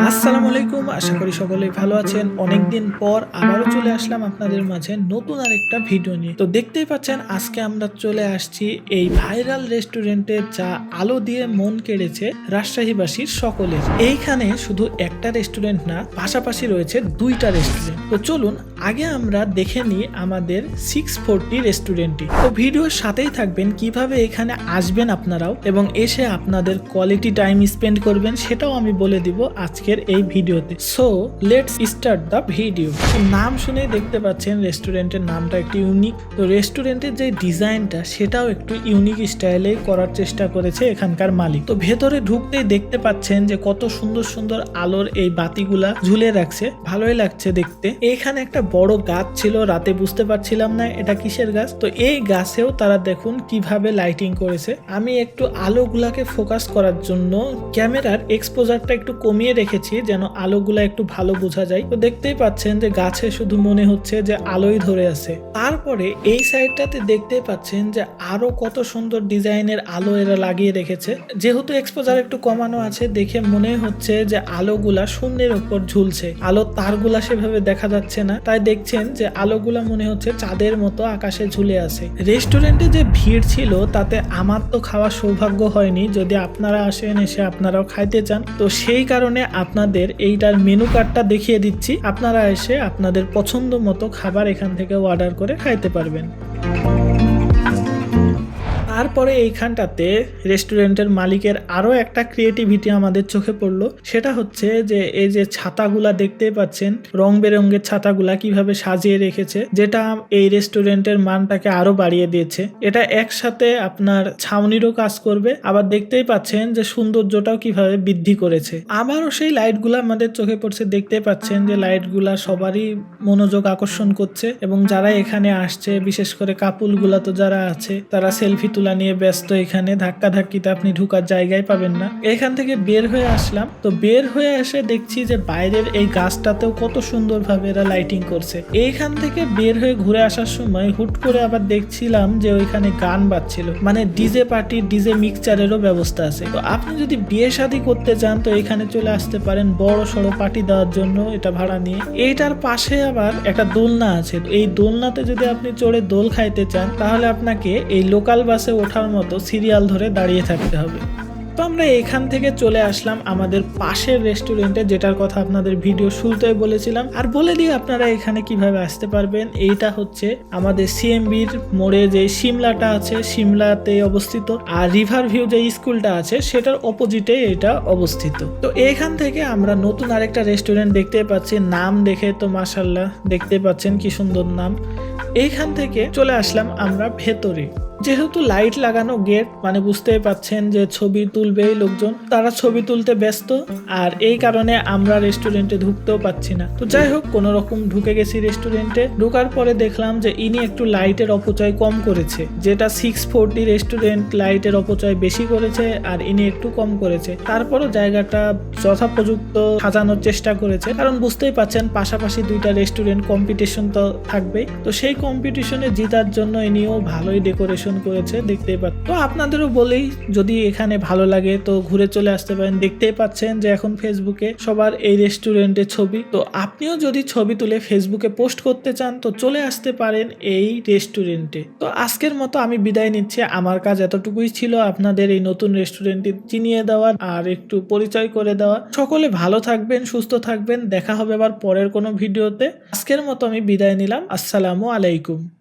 আসসালামু আলাইকুম আশা করি সকলেই ভালো আছেন। অনেকদিন পর আবারও চলে আসলাম আপনাদের মাঝে নতুন আরেকটা ভিডিও নিয়ে। তো দেখতেই পাচ্ছেন, আজকে আমরা চলে আসছি এই ভাইরাল রেস্টুরেন্টে যা আলো দিয়ে মন কেড়েছে রাজশাহীবাসীর সকলের। এইখানে শুধু একটা রেস্টুরেন্ট না, পাশাপাশি রয়েছে দুইটা রেস্টুরেন্ট। তো চলুন, আগে আমরা দেখে নিই আমাদের সিক্স ফোরটি রেস্টুরেন্টটি। তো ভিডিওর সাথেই থাকবেন, কীভাবে এখানে আসবেন আপনারাও এবং এসে আপনাদের কোয়ালিটি টাইম স্পেন্ড করবেন, সেটাও আমি বলে দিব আজকের এই ভিডিওতে। So let's start the video নাম শুনেই দেখতে পাচ্ছেন রেস্টুরেন্টের নামটা একটু ইউনিক তো রেস্টুরেন্টের যে ডিজাইনটা, সেটাও একটু ইউনিক স্টাইলে করার চেষ্টা করেছে এখানকার মালিক। তো ভেতরে ঢুকতেই দেখতে পাচ্ছেন যে কত সুন্দর সুন্দর আলোর এই বাতিগুলা ঝুলে রাখছে। ভালোই লাগছে দেখতে। এখানে একটা বড় গাছ ছিল, রাতে বুঝতে পারছিলাম না এটা কিসের গাছ। তো এই গাছেও তারা দেখুন কীভাবে লাইটিং করেছে। আমি একটু আলোগুলাকে ফোকাস করার জন্য ক্যামেরার এক্সপোজারটা একটু কমিয়ে রেখেছি যেন আলোগুলা একটু ভালো বোঝা যায়। তো দেখতেই পাচ্ছেন যে গাছে শুধু মনে হচ্ছে যে আলোই ধরে আছে। তারপরে এই সাইডটাতে দেখতেই পাচ্ছেন যে আরও কত সুন্দর ডিজাইনের আলো এরা লাগিয়ে রেখেছে। যেহেতু এক্সপোজার একটু কমানো আছে, দেখে মনে হচ্ছে যে আলোগুলা শূন্যের উপর ঝুলছে। আলোর তারগুলা সেভাবে দেখা যাচ্ছে না। তাই দেখছেন যে আলোগুলা মনে হচ্ছে চাঁদের মতো আকাশে ঝুলে আছে। রেস্টুরেন্টে যে ভিড় ছিল, তাতে আমার তো খাওয়ার সৌভাগ্য হয়নি। যদি আপনারা আসেন, এসে আপনারাও খাইতে চান। তো সেই কারণে আপনাদের এইটার মেনু কার্ডটা দেখিয়ে দিচ্ছি। আপনারা এসে আপনাদের পছন্দ মতো খাবার এখান থেকে অর্ডার করে খাইতে পারবেন। তারপরে এইখানটাতে রেস্টুরেন্টের মালিকের আরও একটা ক্রিয়েটিভিটি আমাদের চোখে পড়ল। সেটা হচ্ছে যে, এই যে ছাতাগুলা দেখতে পাচ্ছেন, রং বেরঙের ছাতাগুলা কীভাবে সাজিয়ে রেখেছে, যেটা এই রেস্টুরেন্টের মানটাকে আরও বাড়িয়ে দিয়েছে। এটা একসাথে আপনার ছাউনিরও কাজ করবে, আবার দেখতেই পাচ্ছেন যে সৌন্দর্যটাও কীভাবে বৃদ্ধি করেছে। আবারও সেই লাইটগুলো আমাদের চোখে পড়ছে, দেখতে পাচ্ছেন যে লাইটগুলা সবারই মনোযোগ আকর্ষণ করছে এবং যারা এখানে আসছে, বিশেষ করে কাপুলগুলা তো যারা আছে, তারা সেলফি তোলা নিয়ে ব্যস্ত এখানে ধাক্কা ধাক্কিতে আপনি ঢুকার জায়গায় পাবেন না। এখান থেকে বের হয়ে আসলাম। তো বের হয়ে এসে দেখছি যে বাইরের এই গাছটাতেও কত সুন্দরভাবে এরা লাইটিং করছে। এইখান থেকে বের হয়ে ঘুরে আসার সময় হুট করে আবার দেখছিলাম যে ওইখানে গান বাজছিল। মানে ডিজে পার্টি, ডিজে মিক্সচারেরও ব্যবস্থা আছে। তো আপনি যদি বিয়ে শাদী করতে চান, তো এখানে চলে আসতে পারেন বড় সড়ো পার্টি দেওয়ার জন্য এটা ভাড়া নিয়ে। এইটার পাশে আবার একটা দোলনা আছে। এই দোলনাতে যদি আপনি চড়ে দোল খাইতে চান, তাহলে আপনাকে এই লোকাল বাসে ওঠার মতো সিরিয়াল ধরে দাঁড়িয়ে থাকতে হবে। তো আমরা এখান থেকে চলে আসলাম আমাদের পাশের রেস্টুরেন্টে, যেটার কথা আপনাদের ভিডিও শুরুতেই বলেছিলাম। আর বলে দিই, আপনারা এখানে কীভাবে আসতে পারবেন, এইটা হচ্ছে আমাদের সিএমবির মোড়ে যে সিমলাটা আছে, সিমলাতে অবস্থিত। আর রিভার ভিউ যে স্কুলটা আছে, সেটার অপোজিটে এটা অবস্থিত। তো এখান থেকে আমরা নতুন আরেকটা রেস্টুরেন্ট দেখতে পাচ্ছি। নাম দেখে তো মাসাল্লাহ দেখতে পাচ্ছেন কি সুন্দর নাম। এইখান থেকে চলে আসলাম আমরা ভেতরে। যেহেতু লাইট লাগানো গেট মানে বুঝতেই পাচ্ছেন যে ছবি তুলবেই লোকজন, তারা ছবি তুলতে ব্যস্ত, আর এই কারণে আমরা রেস্টুরেন্টে ঢুকতেও পাচ্ছি না। তো যাই হোক, কোনো রকম ঢুকে গেছি রেস্টুরেন্টে, ঢোকার পরে দেখলাম যে ইনি একটু লাইটের অপচয় কম করেছে, যেটা সিক্স ফোরটি রেস্টুরেন্ট লাইটের অপচয় বেশি করেছে আর ইনি একটু কম করেছে। তারপরও জায়গাটা যথাপযুক্ত সাজানোর চেষ্টা করেছে, কারণ বুঝতেই পাচ্ছেন পাশাপাশি দুইটা রেস্টুরেন্ট কম্পিটিশন তো থাকবেই। তো সেই কম্পিটিশনে জিতার জন্য ইনিও ভালোই ডেকোরেশন করেছে, দেখতেই পাচ্ছেন তো আপনাদেরও বলেই যদি এখানে ভালো লাগে তো ঘুরে চলে আসতে পারেন। দেখতেই পাচ্ছেন যে এখন ফেসবুকে সবার এই রেস্টুরেন্টের ছবি। তো আপনিও যদি ছবি তুলে ফেসবুকে পোস্ট করতে চান তো চলে আসতে পারেন এই রেস্টুরেন্টে। তো আজকের মতো আমি বিদায় নিচ্ছি। আমার কাজ এতটুকুই ছিল আপনাদের এই নতুন রেস্টুরেন্টটি চিনিয়ে দেওয়া আর একটু পরিচয় করে দেওয়া। সকলে ভালো থাকবেন, সুস্থ থাকবেন। দেখা হবে আবার পরের কোনো ভিডিওতে। আজকের মতো আমি বিদায় নিলাম। আসসালামু আলাইকুম।